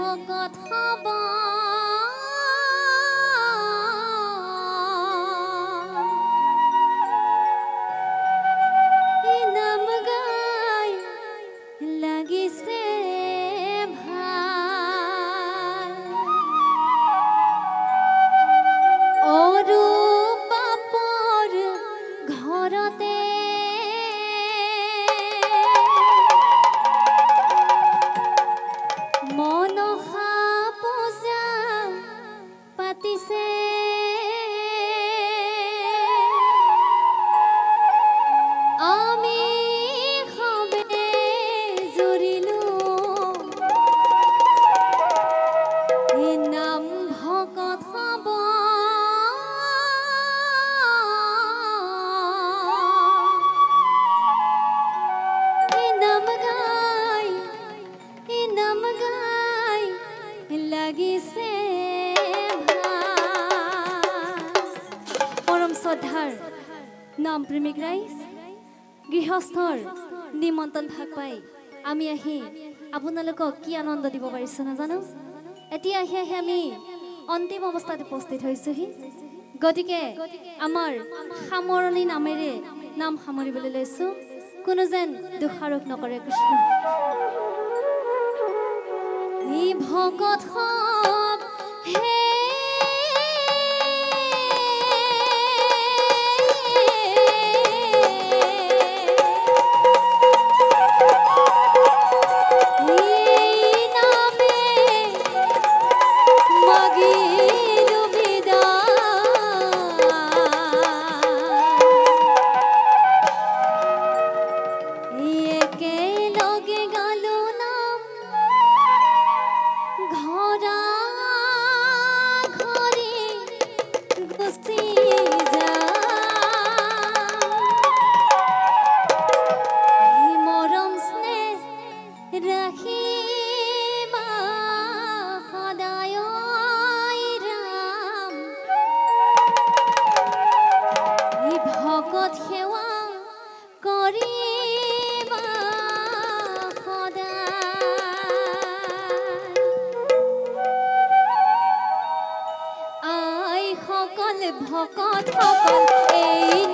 ভকত হব এই পৰম নাম প্ৰেমিক ৰাইজ, গৃহস্থৰ নিমন্ত্ৰণ ভাগ পাই আমি আহি আপোনালোকক কি আনন্দ দিব পাৰিছোঁ নাজানো? এতিয়া আহি আহি আমি অন্তিম অৱস্থাত উপস্থিত হৈছোহি। গতিকে আমাৰ সামৰণি নামেৰে নাম সামৰিবলৈ লৈছোঁ। কোনো যেন দোষাৰোপ নকৰে কৃষ্ণ। ভকত হে ভকত ভকত এই